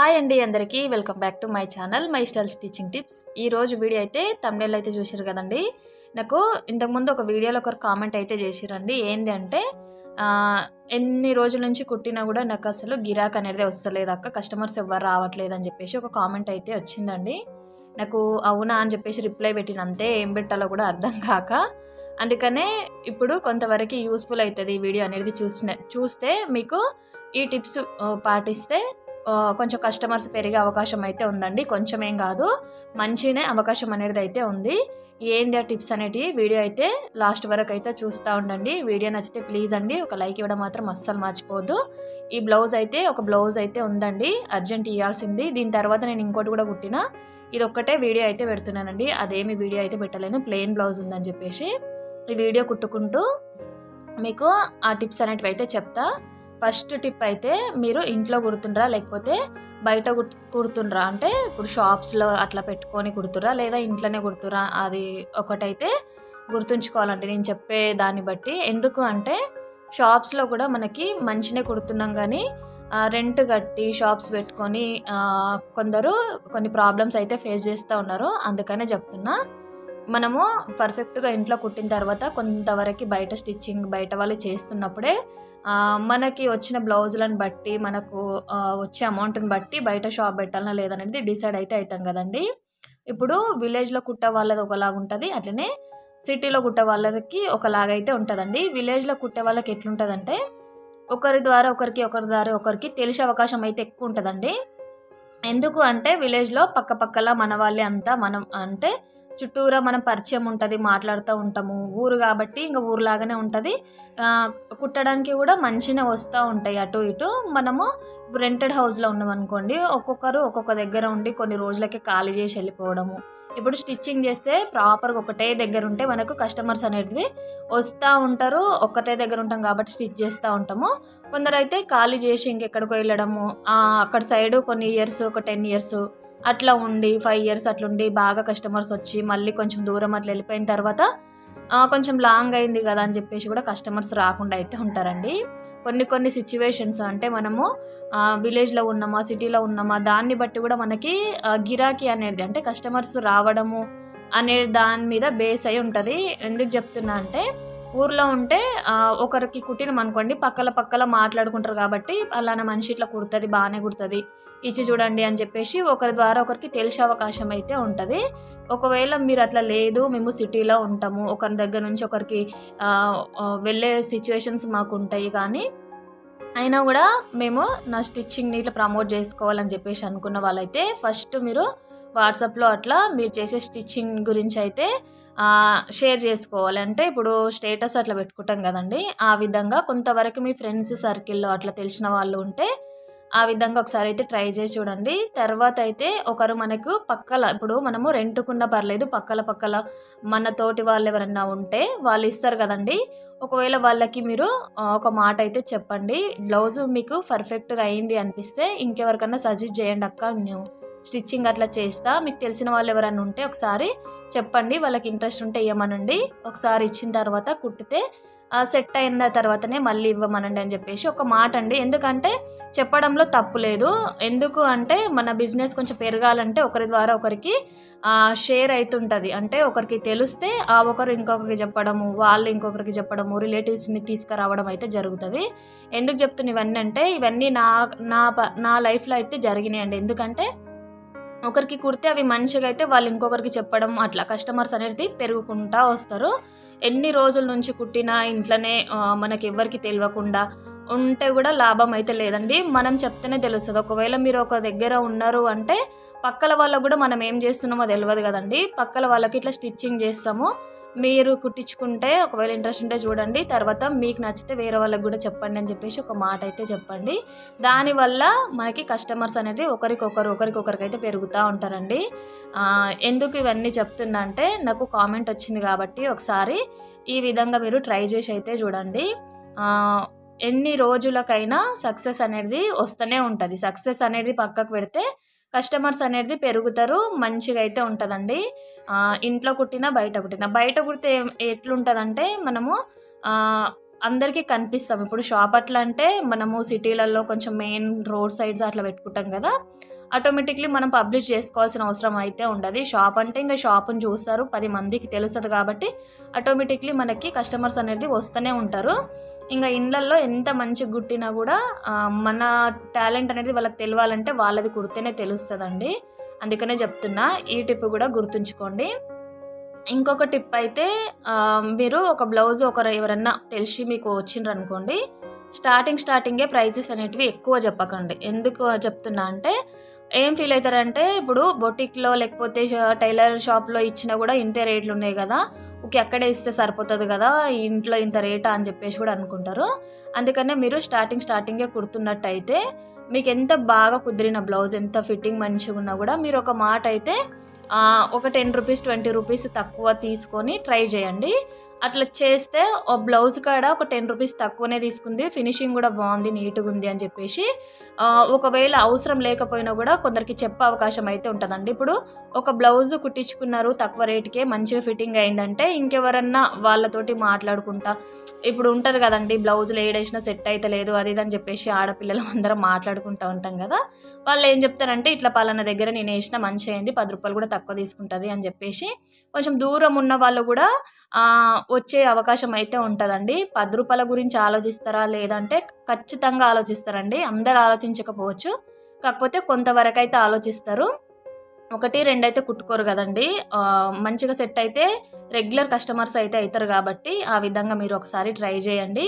Hi అండి అందరికీ. Welcome back to my channel my style stitching tips. ఈ రోజు వీడియో అయితే తమిళ అయితే చూసారు కదండి. నాకు ఇంతకుముందు ఒక వీడియోలో ఒకరు కామెంట్ అయితే చేసిరండి ఏంది అంటే ఎన్ని రోజుల నుంచి కుట్టినా కూడా నాకు అసలు గిరాక్ అనేది వస్తలేదు అక్క. కస్టమర్స్ ఎవరు రావట్లేదు అని చెప్పేసి ఒక కామెంట్ అయితే వచ్చిందండి. నాకు అవునా అని చెప్పేసి రిప్లై పెట్టిన అంతే ఏం పెట్టాలో కూడా అర్థం కాక అందుకనే ఇప్పుడు కొంతవరకు యూస్ఫుల్ అవుతుంది ఈ వీడియో అనేది చూసిన చూస్తే మీకు ఈ టిప్స్ పాటిస్తే కొంచెం కస్టమర్స్ పెరిగే అవకాశం అయితే ఉందండి. కొంచెం ఏం కాదు మంచినే అవకాశం అనేది అయితే ఉంది. ఏంటి ఆ టిప్స్ అనేటివి వీడియో అయితే లాస్ట్ వరకు అయితే చూస్తూ ఉండండి. వీడియో నచ్చితే ప్లీజ్ అండి ఒక లైక్ ఇవ్వడం మాత్రం అస్సలు మర్చిపోవద్దు. ఈ బ్లౌజ్ అయితే ఒక బ్లౌజ్ అయితే ఉందండి అర్జెంట్ ఇవ్వాల్సింది దీని తర్వాత నేను ఇంకోటి కూడా కుట్టిన ఇది ఒక్కటే వీడియో అయితే పెడుతున్నానండి. అదేమి వీడియో అయితే పెట్టలేను ప్లెయిన్ బ్లౌజ్ ఉందని చెప్పేసి. ఈ వీడియో కుట్టుకుంటూ మీకు ఆ టిప్స్ అనేటివి అయితే చెప్తా. ఫస్ట్ టిప్ అయితే మీరు ఇంట్లో కుడుతుండ్రా లేకపోతే బయట కుడుతుండ్రా? అంటే ఇప్పుడు షాప్స్లో అట్లా పెట్టుకొని కుడుతురా లేదా ఇంట్లోనే కుడుతురా అది ఒకటైతే గుర్తుంచుకోవాలంటే నేను చెప్పే దాన్ని బట్టి. ఎందుకు అంటే షాప్స్లో కూడా మనకి మంచినే కుడుతున్నాం కానీ రెంట్ కట్టి షాప్స్ పెట్టుకొని కొందరు కొన్ని ప్రాబ్లమ్స్ అయితే ఫేస్ చేస్తూ ఉన్నారు. అందుకనే చెప్తున్నా. మనము పర్ఫెక్ట్గా ఇంట్లో కుట్టిన తర్వాత కొంతవరకు బయట స్టిచ్చింగ్ బయట వాళ్ళు చేస్తున్నప్పుడే మనకి వచ్చిన బ్లౌజులను బట్టి మనకు వచ్చే అమౌంట్ని బట్టి బయట షాప్ పెట్టాలన్నా లేదనేది డిసైడ్ అయితే అవుతాం కదండి. ఇప్పుడు విలేజ్లో కుట్ట వాళ్ళది ఒకలాగా ఉంటుంది అట్లనే సిటీలో కుట్టే వాళ్ళకి ఒకలాగా అయితే ఉంటుందండి. విలేజ్లో కుట్టే వాళ్ళకి ఎట్లుంటుందంటే ఒకరి ద్వారా ఒకరికి ఒకరి ద్వారా ఒకరికి తెలిసే అవకాశం అయితే ఎక్కువ ఉంటుందండి. ఎందుకు అంటే విలేజ్లో పక్క పక్కల మన వాళ్ళే అంతా మనం అంటే చుట్టూరా మనం పరిచయం ఉంటుంది మాట్లాడుతూ ఉంటాము. ఊరు కాబట్టి ఇంకా ఊరులాగానే ఉంటుంది. కుట్టడానికి కూడా మంచిగా వస్తూ ఉంటాయి అటు ఇటు. మనము రెంటెడ్ హౌస్లో ఉన్నాం అనుకోండి ఒక్కొక్కరు ఒక్కొక్క దగ్గర ఉండి కొన్ని రోజులకి ఖాళీ చేసి వెళ్ళిపోవడము. ఇప్పుడు స్టిచ్చింగ్ చేస్తే ప్రాపర్గా ఒకటే దగ్గర ఉంటే మనకు కస్టమర్స్ అనేది వస్తూ ఉంటారు ఒక్కటే దగ్గర ఉంటాం కాబట్టి స్టిచ్ చేస్తూ ఉంటాము. కొందరైతే ఖాళీ చేసి ఇంకెక్కడికో వెళ్ళడము అక్కడ సైడు కొన్ని ఇయర్స్ ఒక టెన్ ఇయర్స్ అట్లా ఉండి ఫైవ్ ఇయర్స్ అట్లా ఉండి బాగా కస్టమర్స్ వచ్చి మళ్ళీ కొంచెం దూరం అట్లా వెళ్ళిపోయిన తర్వాత కొంచెం లాంగ్ అయింది కదా అని చెప్పేసి కూడా కస్టమర్స్ రాకుండా అయితే ఉంటారండి. కొన్ని కొన్ని సిచ్యువేషన్స్ అంటే మనము విలేజ్లో ఉన్నామా సిటీలో ఉన్నామా దాన్ని బట్టి కూడా మనకి గిరాకీ అనేది అంటే కస్టమర్స్ రావడము అనే దాని మీద బేస్ అయి ఉంటుంది. ఎందుకు చెప్తున్నా అంటే ఊర్లో ఉంటే ఒకరికి కుట్టినాం అనుకోండి పక్కల పక్కల మాట్లాడుకుంటారు కాబట్టి అలానే మనిషి ఇట్లా కుడుతుంది బాగానే కుడుతుంది ఇచ్చి చూడండి అని చెప్పేసి ఒకరి ద్వారా ఒకరికి తెలిసే అవకాశం అయితే ఉంటుంది. ఒకవేళ మీరు అట్లా లేదు మేము సిటీలో ఉంటాము ఒకరి దగ్గర నుంచి ఒకరికి వెళ్ళే సిచ్యువేషన్స్ మాకు ఉంటాయి కానీ అయినా కూడా మేము నా స్టిచ్చింగ్ని ఇట్లా ప్రమోట్ చేసుకోవాలని చెప్పేసి అనుకున్న వాళ్ళైతే ఫస్ట్ మీరు వాట్సాప్లో అట్లా మీరు చేసే స్టిచ్చింగ్ గురించి అయితే షేర్ చేసుకోవాలంటే ఇప్పుడు స్టేటస్ అట్లా పెట్టుకుంటాం కదండి. ఆ విధంగా కొంతవరకు మీ ఫ్రెండ్స్ సర్కిల్లో అట్లా తెలిసిన వాళ్ళు ఉంటే ఆ విధంగా ఒకసారి అయితే ట్రై చేసి చూడండి. తర్వాత అయితే ఒకరు మనకు పక్కల ఇప్పుడు మనము రెంట్కున్న పర్లేదు పక్కల పక్కల మన తోటి వాళ్ళు ఎవరన్నా ఉంటే వాళ్ళు ఇస్తారు కదండి. ఒకవేళ వాళ్ళకి మీరు ఒక మాట అయితే చెప్పండి. బ్లౌజ్ మీకు పర్ఫెక్ట్గా అయింది అనిపిస్తే ఇంకెవరికన్నా సజెస్ట్ చేయండి అక్క. నువ్వు స్టిచ్చింగ్ అట్లా చేస్తా. మీకు తెలిసిన వాళ్ళు ఎవరైనా ఉంటే ఒకసారి చెప్పండి. వాళ్ళకి ఇంట్రెస్ట్ ఉంటే ఇవ్వమనండి. ఒకసారి ఇచ్చిన తర్వాత కుట్టితే సెట్ అయిన తర్వాతనే మళ్ళీ ఇవ్వమనండి అని చెప్పేసి ఒక మాట అండి. ఎందుకంటే చెప్పడంలో తప్పు లేదు. ఎందుకు అంటే మన బిజినెస్ కొంచెం పెరగాలంటే ఒకరి ద్వారా ఒకరికి షేర్ అవుతుంటుంది అంటే ఒకరికి తెలిస్తే ఆ ఒకరు ఇంకొకరికి చెప్పడము వాళ్ళు ఇంకొకరికి చెప్పడము రిలేటివ్స్ని తీసుకురావడం అయితే జరుగుతుంది. ఎందుకు చెప్తున్నా ఇవన్నీ అంటే ఇవన్నీ నా నా ప- నా లైఫ్లో అయితే జరిగినాయండి. ఎందుకంటే ఒకరికి కుడితే అవి మంచిగా అయితే వాళ్ళు ఇంకొకరికి చెప్పడం అట్లా కస్టమర్స్ అనేది పెరుగుకుంటా వస్తారు. ఎన్ని రోజుల నుంచి కుట్టినా ఇంట్లోనే మనకి ఎవరికి తెలియకుండా ఉంటే కూడా లాభం అయితే లేదండి. మనం చెప్తేనే తెలుస్తుంది. ఒకవేళ మీరు ఒక దగ్గర ఉన్నారు అంటే పక్కల వాళ్ళకు కూడా మనం ఏం చేస్తున్నామో తెలియదు కదండి. పక్కల వాళ్ళకి ఇట్లా స్టిచ్చింగ్ చేస్తాము. మీరు కుట్టించుకుంటే ఒకవేళ ఇంట్రెస్ట్ ఉంటే చూడండి తర్వాత మీకు నచ్చితే వేరే వాళ్ళకి కూడా చెప్పండి అని చెప్పేసి ఒక మాట అయితే చెప్పండి. దానివల్ల మనకి కస్టమర్స్ అనేది ఒకరికొకరు ఒకరికొకరికి అయితే పెరుగుతూ ఉంటారండి. ఎందుకు ఇవన్నీ చెప్తున్నా అంటే నాకు కామెంట్ వచ్చింది కాబట్టి ఒకసారి ఈ విధంగా మీరు ట్రై చేసి అయితే చూడండి. ఎన్ని రోజులకైనా సక్సెస్ అనేది వస్తూనే ఉంటుంది. సక్సెస్ అనేది పక్కకు పెడితే కస్టమర్స్ అనేది పెరుగుతారు మంచిగా అయితే ఉంటుందండి ఇంట్లో కుట్టినా బయట కుట్టినా. బయట కుడితే ఎట్లుంటుందంటే మనము అందరికీ కనిపిస్తాం. ఇప్పుడు షాప్ అట్లా అంటే మనము సిటీలలో కొంచెం మెయిన్ రోడ్ సైడ్స్ అట్లా పెట్టుకుంటాం కదా. ఆటోమేటిక్లీ మనం పబ్లిష్ చేసుకోవాల్సిన అవసరం అయితే ఉండదు. షాప్ అంటే ఇంకా షాప్ని చూస్తారు. పది మందికి తెలుస్తుంది కాబట్టి ఆటోమేటిక్లీ మనకి కస్టమర్స్ అనేది వస్తూనే ఉంటారు. ఇంకా ఇండ్లల్లో ఎంత మంచి గుట్టినా కూడా మన టాలెంట్ అనేది వాళ్ళకి తెలియాలంటే వాళ్ళది కుడితేనే తెలుస్తుందండి. అందుకనే చెప్తున్నా ఈ టిప్ కూడా గుర్తుంచుకోండి. ఇంకొక టిప్ అయితే మీరు ఒక బ్లౌజ్ ఒకరు ఎవరన్నా తెలిసి మీకు వచ్చిండ్రు అనుకోండి స్టార్టింగ్ స్టార్టింగే ప్రైజెస్ అనేటివి ఎక్కువ చెప్పకండి. ఎందుకు చెప్తున్నా అంటే ఏం ఫీల్ అవుతారంటే ఇప్పుడు బొటిక్లో లేకపోతే టైలర్ షాప్లో ఇచ్చినా కూడా ఇంతే రేట్లు ఉన్నాయి కదా. ఓకే అక్కడే ఇస్తే సరిపోతుంది కదా ఇంట్లో ఇంత రేటా అని చెప్పేసి కూడా అనుకుంటారు. అందుకనే మీరు స్టార్టింగ్ స్టార్టింగే కుడుతున్నట్టయితే మీకు ఎంత బాగా కుదిరిన బ్లౌజ్ ఎంత ఫిట్టింగ్ మంచిగా ఉన్నా కూడా మీరు ఒక మాట అయితే ఒక టెన్ రూపీస్ ట్వంటీ రూపీస్ తక్కువ తీసుకొని ట్రై చేయండి. అట్లా చేస్తే ఆ బ్లౌజ్ కాడ ఒక టెన్ రూపీస్ తక్కువనే తీసుకుంది. ఫినిషింగ్ కూడా బాగుంది నీట్గా ఉంది అని చెప్పేసి. ఒకవేళ అవసరం లేకపోయినా కూడా కొందరికి చెప్పే అవకాశం అయితే ఉంటుందండి. ఇప్పుడు ఒక బ్లౌజ్ కుట్టించుకున్నారు తక్కువ రేటుకే మంచిగా ఫిట్టింగ్ అయిందంటే ఇంకెవరన్నా వాళ్ళతోటి మాట్లాడుకుంటా. ఇప్పుడు ఉంటారు కదండి బ్లౌజులు ఏడేసిన సెట్ అయితే లేదు అది ఇది అని చెప్పేసి ఆడపిల్లలు అందరం మాట్లాడుకుంటూ ఉంటాం కదా. వాళ్ళు ఏం చెప్తారంటే ఇట్లా పలానా దగ్గర నేను వేసిన మంచి అయింది పది రూపాయలు కూడా తక్కువ తీసుకుంటుంది అని చెప్పేసి. కొంచెం దూరం ఉన్న వాళ్ళు కూడా వచ్చే అవకాశం అయితే ఉంటుందండి. పది రూపాయల గురించి ఆలోచిస్తారా? లేదంటే ఖచ్చితంగా ఆలోచిస్తారండి. అందరు ఆలోచించకపోవచ్చు. కాకపోతే కొంతవరకు అయితే ఆలోచిస్తారు. ఒకటి రెండు అయితే కుట్టుకోరు కదండి. మంచిగా సెట్ అయితే రెగ్యులర్ కస్టమర్స్ అయితే అవుతారు కాబట్టి ఆ విధంగా మీరు ఒకసారి ట్రై చేయండి.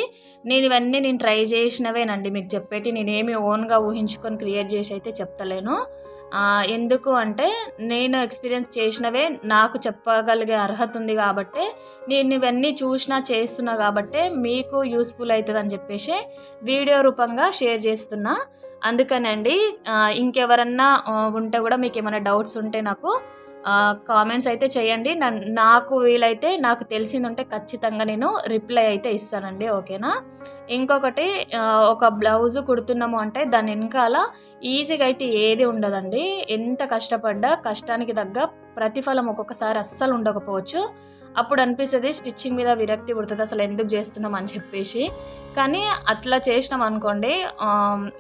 నేను ఇవన్నీ నేను ట్రై చేసినవేనండి. మీకు చెప్పేటి నేనేమి ఓన్గా ఊహించుకొని క్రియేట్ చేసి అయితే చెప్తలేను. ఎందుకు అంటే నేను ఎక్స్పీరియన్స్ చేసినవే నాకు చెప్పగలిగే అర్హత ఉంది కాబట్టి నేను ఇవన్నీ చూసినా చేస్తున్నా కాబట్టి మీకు యూస్ఫుల్ అవుతుంది అని చెప్పేసి వీడియో రూపంగా షేర్ చేస్తున్నా. అందుకనండి ఇంకెవరన్నా ఉంటే కూడా మీకు ఏమైనా డౌట్స్ ఉంటే నాకు కామెంట్స్ అయితే చేయండి. నన్- నాకు వీలైతే నాకు తెలిసింది ఉంటే ఖచ్చితంగా నేను రిప్లై అయితే ఇస్తానండి ఓకేనా? ఇంకొకటి ఒక బ్లౌజ్ కుడుతున్నాము అంటే దాని వెనకాల ఈజీగా అయితే ఏది ఉండదండి. ఎంత కష్టపడ్డా కష్టానికి తగ్గ ప్రతిఫలం ఒక్కొక్కసారి అస్సలు ఉండకపోవచ్చు. అప్పుడు అనిపిస్తుంది స్టిచ్చింగ్ మీద విరక్తి పుడుతుంది అసలు ఎందుకు చేస్తున్నాం? అని చెప్పేసి. కానీ అట్లా చేసినాం అనుకోండి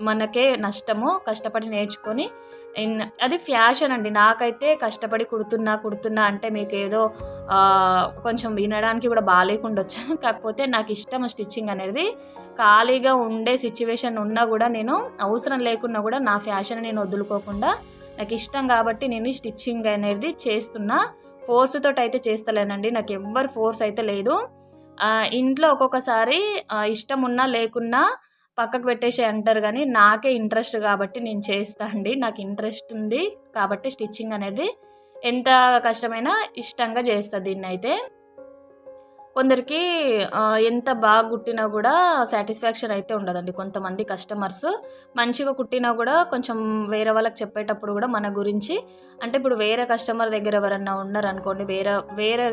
మనకే నష్టము కష్టపడి నేర్చుకొని ఇన్- అది ఫ్యాషన్ అండి. నాకైతే కష్టపడి కుడుతున్నా కుడుతున్నా అంటే మీకు ఏదో కొంచెం వినడానికి కూడా బాగాలేకుండొచ్చు కాకపోతే నాకు ఇష్టం స్టిచ్చింగ్ అనేది. ఖాళీగా ఉండే సిచ్యువేషన్ ఉన్నా కూడా నేను అవసరం లేకున్నా కూడా నా ఫ్యాషన్ నేను వదులుకోకుండా నాకు ఇష్టం కాబట్టి నేను స్టిచ్చింగ్ అనేది చేస్తున్నా. ఫోర్స్ తోటి అయితే చేస్తలేనండి. నాకు ఎవ్వరు ఫోర్స్ అయితే లేదు. ఇంట్లో ఒక్కొక్కసారి ఇష్టం ఉన్నా లేకున్నా పక్కకు పెట్టేసి అంటారు కానీ నాకే ఇంట్రెస్ట్ కాబట్టి నేను చేస్తా అండి. నాకు ఇంట్రెస్ట్ ఉంది కాబట్టి స్టిచ్చింగ్ అనేది ఎంత కష్టమైనా ఇష్టంగా చేస్తా దీన్ని అయితే కొందరికి ఎంత బాగా కుట్టినా కూడా సాటిస్ఫాక్షన్ అయితే ఉండదండి. కొంతమంది కస్టమర్స్ మంచిగా కుట్టినా కూడా కొంచెం వేరే వాళ్ళకి చెప్పేటప్పుడు కూడా మన గురించి అంటే ఇప్పుడు వేరే కస్టమర్ దగ్గర ఎవరన్నా ఉన్నారనుకోండి వేరే వేరే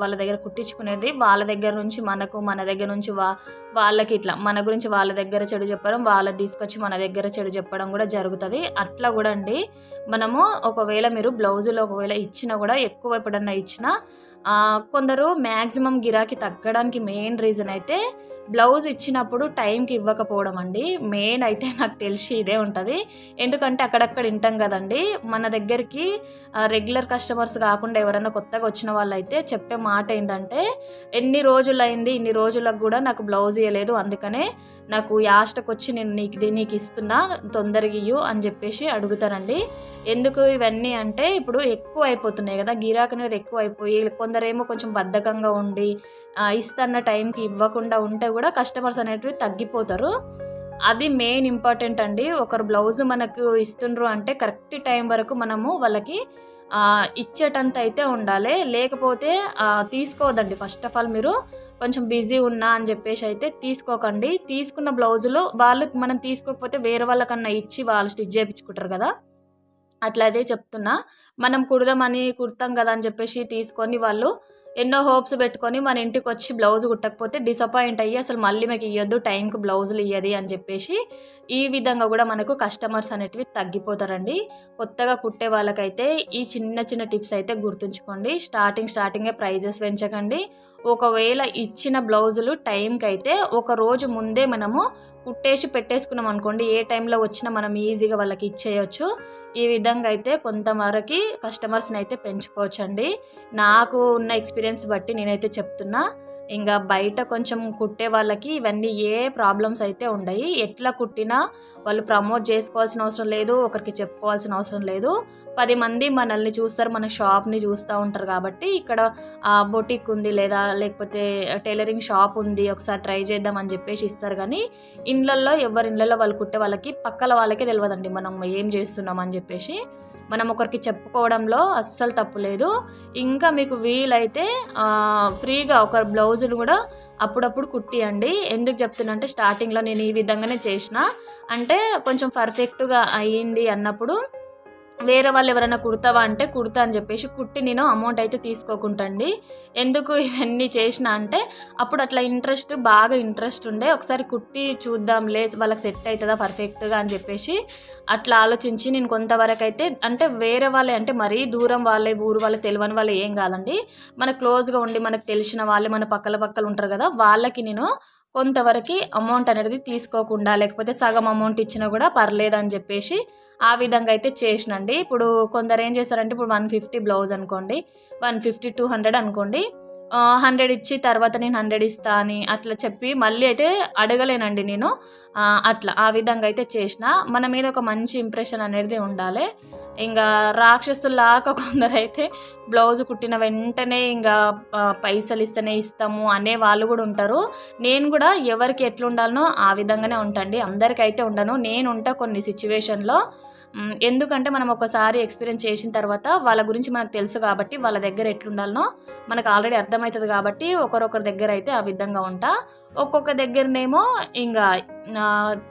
వాళ్ళ దగ్గర కుట్టించుకునేది వాళ్ళ దగ్గర నుంచి మనకు మన దగ్గర నుంచి వా వాళ్ళకి ఇట్లా మన గురించి వాళ్ళ దగ్గర చెడు చెప్పడం వాళ్ళది తీసుకొచ్చి మన దగ్గర చెడు చెప్పడం కూడా జరుగుతుంది. అట్లా కూడా అండి. మనము ఒకవేళ మీరు బ్లౌజులు ఒకవేళ ఇచ్చినా కూడా ఎక్కువ ఎప్పుడన్నా ఇచ్చినా కొందరు మ్యాక్సిమం గిరాకీ తగ్గడానికి మెయిన్ రీజన్ అయితే బ్లౌజ్ ఇచ్చినప్పుడు టైంకి ఇవ్వకపోవడం అండి. మెయిన్ అయితే నాకు తెలిసి ఇదే ఉంటుంది. ఎందుకంటే అక్కడక్కడ వింటాం కదండి మన దగ్గరికి రెగ్యులర్ కస్టమర్స్ కాకుండా ఎవరైనా కొత్తగా వచ్చిన వాళ్ళు అయితే చెప్పే మాట ఏంటంటే ఎన్ని రోజులు అయింది ఇన్ని రోజులకు కూడా నాకు బ్లౌజ్ ఇవ్వలేదు అందుకనే నాకు యాస్టకు వచ్చి నేను నీకు నీకు ఇస్తున్నా తొందరగా ఇయ్యు అని చెప్పేసి అడుగుతారండి. ఎందుకు ఇవన్నీ అంటే ఇప్పుడు ఎక్కువ అయిపోతున్నాయి కదా గిరాక్ అనేది ఎక్కువ అయిపోయి కొందరేమో కొంచెం బద్ధకంగా ఉండి ఇస్తన్న టైంకి ఇవ్వకుండా ఉంటే కూడా కస్టమర్స్ అనేటివి తగ్గిపోతారు. అది మెయిన్ ఇంపార్టెంట్ అండి. ఒకరు బ్లౌజ్ మనకు ఇస్తుండ్రు అంటే కరెక్ట్ టైం వరకు మనము వాళ్ళకి ఇచ్చేటంత అయితే ఉండాలి. లేకపోతే తీసుకోవద్దండి. ఫస్ట్ ఆఫ్ ఆల్ మీరు కొంచెం బిజీ ఉన్నా అని చెప్పేసి అయితే తీసుకోకండి. తీసుకున్న బ్లౌజులు వాళ్ళు మనం తీసుకోకపోతే వేరే వాళ్ళకన్నా ఇచ్చి వాళ్ళు స్టిచ్ చేయించుకుంటారు కదా. అట్లా అదే చెప్తున్నా. మనం కుడదామని కుడతాం కదా అని చెప్పేసి తీసుకొని వాళ్ళు ఎన్నో హోప్స్ పెట్టుకొని మన ఇంటికి వచ్చి బ్లౌజ్ కుట్టకపోతే డిసప్పాయింట్ అయ్యి అసలు మళ్ళీ మీకు ఇవ్వద్దు టైంకి బ్లౌజులు ఇవ్వది అని చెప్పేసి ఈ విధంగా కూడా మనకు కస్టమర్స్ అనేటివి తగ్గిపోతారండి. కొత్తగా కుట్టే వాళ్ళకైతే ఈ చిన్న చిన్న టిప్స్ అయితే గుర్తుంచుకోండి. స్టార్టింగ్ స్టార్టింగే ప్రైజెస్ పెంచకండి. ఒకవేళ ఇచ్చిన బ్లౌజులు టైంకి అయితే ఒక రోజు ముందే మనము కుట్టేసి పెట్టేసుకున్నాం అనుకోండి. ఏ టైంలో వచ్చినా మనం ఈజీగా వాళ్ళకి ఇచ్చేయచ్చు. ఈ విధంగా అయితే కొంతవరకు కస్టమర్స్ని అయితే పెంచుకోవచ్చండి. నాకు ఉన్న ఎక్స్పీరియన్స్ బట్టి నేనైతే చెప్తున్నా. ఇంకా బయట కొంచెం కుట్టే వాళ్ళకి ఇవన్నీ ఏ ప్రాబ్లమ్స్ అయితే ఉండయి. ఎట్లా కుట్టినా వాళ్ళు ప్రమోట్ చేసుకోవాల్సిన అవసరం లేదు ఒకరికి చెప్పుకోవాల్సిన అవసరం లేదు. పది మంది మనల్ని చూస్తారు మన షాప్ని చూస్తూ ఉంటారు కాబట్టి ఇక్కడ బొటిక్ ఉంది లేదా లేకపోతే టైలరింగ్ షాప్ ఉంది ఒకసారి ట్రై చేద్దాం అని చెప్పేసి ఇస్తారు కానీ ఇండ్లల్లో ఎవరి ఇండ్లలో వాళ్ళు కుట్టే వాళ్ళకి పక్కల వాళ్ళకే తెలియదండి మనం ఏం చేస్తున్నాం అని చెప్పేసి. మనం ఒకరికి చెప్పుకోవడంలో అస్సలు తప్పు లేదు. ఇంకా మీకు వీలైతే ఫ్రీగా ఒక బ్లౌజులు కూడా అప్పుడప్పుడు కుట్టియండి. ఎందుకు చెప్తున్నా అంటే స్టార్టింగ్లో నేను ఈ విధంగానే చేసిన. అంటే కొంచెం పర్ఫెక్ట్గా అయ్యింది అన్నప్పుడు వేరే వాళ్ళు ఎవరైనా కుడతావా అంటే కుడతా అని చెప్పేసి కుట్టి నేను అమౌంట్ అయితే తీసుకోకుంటండి. ఎందుకు ఇవన్నీ చేసిన అంటే అప్పుడు అట్లా ఇంట్రెస్ట్ బాగా ఇంట్రెస్ట్ ఉండే ఒకసారి కుట్టి చూద్దాంలే వాళ్ళకి సెట్ అవుతుందా పర్ఫెక్ట్గా అని చెప్పేసి అట్లా ఆలోచించి నేను కొంతవరకు అయితే అంటే వేరే వాళ్ళే అంటే మరీ దూరం వాళ్ళే ఊరు వాళ్ళే తెలియని వాళ్ళే ఏం కాదండి. మన క్లోజ్గా ఉండి మనకు తెలిసిన వాళ్ళే మన పక్కల పక్కల ఉంటారు కదా వాళ్ళకి నేను కొంతవరకు అమౌంట్ అనేది తీసుకోకుండా లేకపోతే సగం అమౌంట్ ఇచ్చినా కూడా పర్లేదు అని చెప్పేసి ఆ విధంగా అయితే చేసినండి. ఇప్పుడు కొందరు ఏం చేస్తారంటే ఇప్పుడు వన్ ఫిఫ్టీ బ్లౌజ్ అనుకోండి వన్ ఫిఫ్టీ టూ హండ్రెడ్ అనుకోండి హండ్రెడ్ ఇచ్చి తర్వాత నేను హండ్రెడ్ ఇస్తా అని అట్లా చెప్పి మళ్ళీ అయితే అడగలేనండి నేను. అట్లా ఆ విధంగా అయితే చేసిన. మన మీద ఒక మంచి ఇంప్రెషన్ అనేది ఉండాలి. ఇంకా రాక్షసులాగా కొందరైతే బ్లౌజ్ కుట్టిన వెంటనే ఇంకా పైసలు ఇస్తేనే ఇస్తాము అనే వాళ్ళు కూడా ఉంటారు. నేను కూడా ఎవరికి ఎట్లుండాలనో ఆ విధంగానే ఉంటాండి. అందరికైతే ఉండను. నేను ఉంటా కొన్ని సిచ్యువేషన్లో ఎందుకంటే మనం ఒకసారి ఎక్స్పీరియన్స్ చేసిన తర్వాత వాళ్ళ గురించి మనకు తెలుసు కాబట్టి వాళ్ళ దగ్గర ఎట్లుండాలనో మనకు ఆల్రెడీ అర్థమవుతుంది కాబట్టి ఒకరొకరి దగ్గర అయితే ఆ విధంగా ఉంటా. ఒక్కొక్క దగ్గరనేమో ఇంకా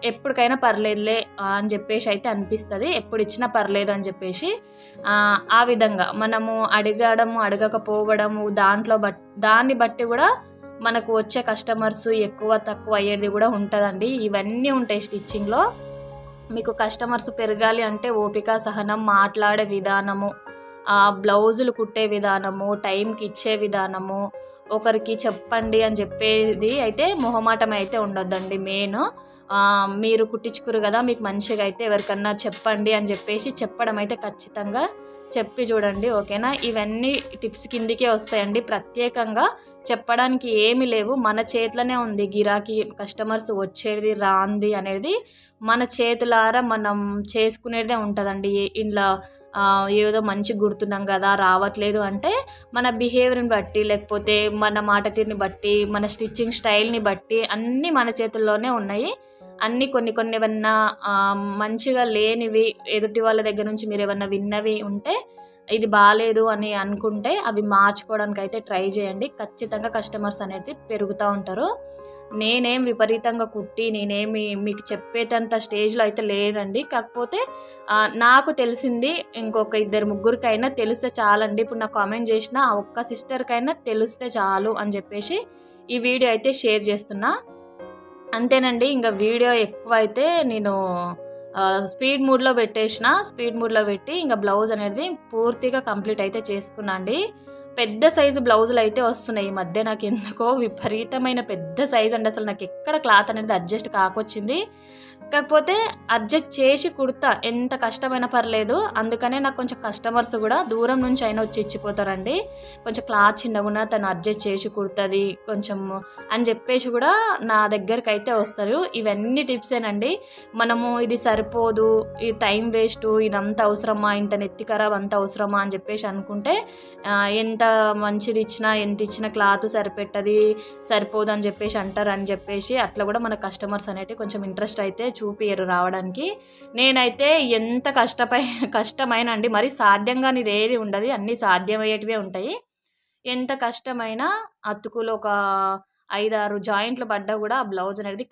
ఎప్పటికైనా పర్లేదులే అని చెప్పేసి అయితే అనిపిస్తుంది. ఎప్పుడు ఇచ్చినా పర్లేదు అని చెప్పేసి ఆ విధంగా మనము అడగడము అడగకపోవడము దాంట్లో బట్ దాన్ని బట్టి కూడా మనకు వచ్చే కస్టమర్స్ ఎక్కువ తక్కువ అయ్యేది కూడా ఉంటుందండి. ఇవన్నీ ఉంటాయి స్టిచ్చింగ్లో మీకు కస్టమర్స్ పెరగాలి అంటే ఓపిక సహనం మాట్లాడే విధానము బ్లౌజులు కుట్టే విధానము టైంకి ఇచ్చే విధానము ఒకరికి చెప్పండి అని చెప్పేది అయితే మొహమాటం అయితే ఉండొద్దండి. మెయిన్ మీరు కుట్టించుకురు కదా మీకు మంచిగా అయితే ఎవరికన్నా చెప్పండి అని చెప్పేసి చెప్పడం అయితే ఖచ్చితంగా చెప్పి చూడండి ఓకేనా? ఇవన్నీ టిప్స్ కిందికే వస్తాయండి. ప్రత్యేకంగా చెప్పడానికి ఏమి లేవు. మన చేతిలోనే ఉంది. గిరాకీ కస్టమర్స్ వచ్చేది రాంది అనేది మన చేతులారా మనం చేసుకునేదే ఉంటుందండి. ఇంట్లో ఏదో మంచి గుర్తున్నాం కదా రావట్లేదు అంటే మన బిహేవియర్ని బట్టి లేకపోతే మన మాట తీరుని బట్టి మన స్టిచ్చింగ్ స్టైల్ని బట్టి అన్నీ మన చేతుల్లోనే ఉన్నాయి. అన్నీ కొన్ని కొన్ని ఏమన్నా మంచిగా లేనివి ఎదుటి వాళ్ళ దగ్గర నుంచి మీరు ఏమన్నా విన్నవి ఉంటే ఇది బాగాలేదు అని అనుకుంటే అవి మార్చుకోవడానికి అయితే ట్రై చేయండి. ఖచ్చితంగా కస్టమర్స్ అనేది పెరుగుతూ ఉంటారు. నేనేం విపరీతంగా కుట్టి నేనేమి మీకు చెప్పేటంత స్టేజ్లో అయితే లేదండి. కాకపోతే నాకు తెలిసింది ఇంకొక ఇద్దరు ముగ్గురికైనా తెలిస్తే చాలండి. ఇప్పుడు నాకు కామెంట్ చేసిన ఆ ఒక్క సిస్టర్కైనా తెలిస్తే చాలు అని చెప్పేసి ఈ వీడియో అయితే షేర్ చేస్తున్నా. అంతేనండి ఇంకా వీడియో ఎక్కువ అయితే నేను స్పీడ్ మూడ్లో పెట్టేసిన స్పీడ్ మూడ్లో పెట్టి ఇంకా బ్లౌజ్ అనేది పూర్తిగా కంప్లీట్ అయితే చేసుకున్నాండి. పెద్ద సైజు బ్లౌజులు అయితే వస్తున్నాయి ఈ మధ్య. నాకు ఎందుకో విపరీతమైన పెద్ద సైజు అండి. అసలు నాకు ఎక్కడ క్లాత్ అనేది అడ్జస్ట్ కాకొచ్చింది. కాకపోతే అడ్జస్ట్ చేసి కుడతా. ఎంత కష్టమైనా పర్లేదు. అందుకనే నాకు కొంచెం కస్టమర్స్ కూడా దూరం నుంచి అయినా వచ్చి ఇచ్చిపోతారండి. కొంచెం క్లాత్ చిన్నగా తను అడ్జస్ట్ చేసి కుడుతుంది కొంచెం అని చెప్పేసి కూడా నా దగ్గరికి అయితే వస్తారు. ఇవన్నీ టిప్సేనండి. మనము ఇది సరిపోదు ఈ టైం వేస్ట్ ఇదంతా అవసరమా ఇంత నెత్తి ఖరాబ్ అంత అవసరమా అని చెప్పేసి అనుకుంటే ఎంత మంచిది ఇచ్చినా ఎంత ఇచ్చినా క్లాత్ సరిపెట్టది సరిపోదు అని చెప్పేసి అంటారు అని చెప్పేసి అట్లా కూడా మన కస్టమర్స్ అనేటివి కొంచెం ఇంట్రెస్ట్ అయితే చూపియరు రావడానికి. నేనైతే ఎంత కష్టపై కష్టమైన అండి మరి సాధ్యంగా నీది ఏది ఉండదు అన్నీ సాధ్యమయ్యేటివే ఉంటాయి. ఎంత కష్టమైనా అతుకులు ఒక ఐదారు జాయింట్లు పడ్డా కూడా ఆ బ్లౌజ్ అనేది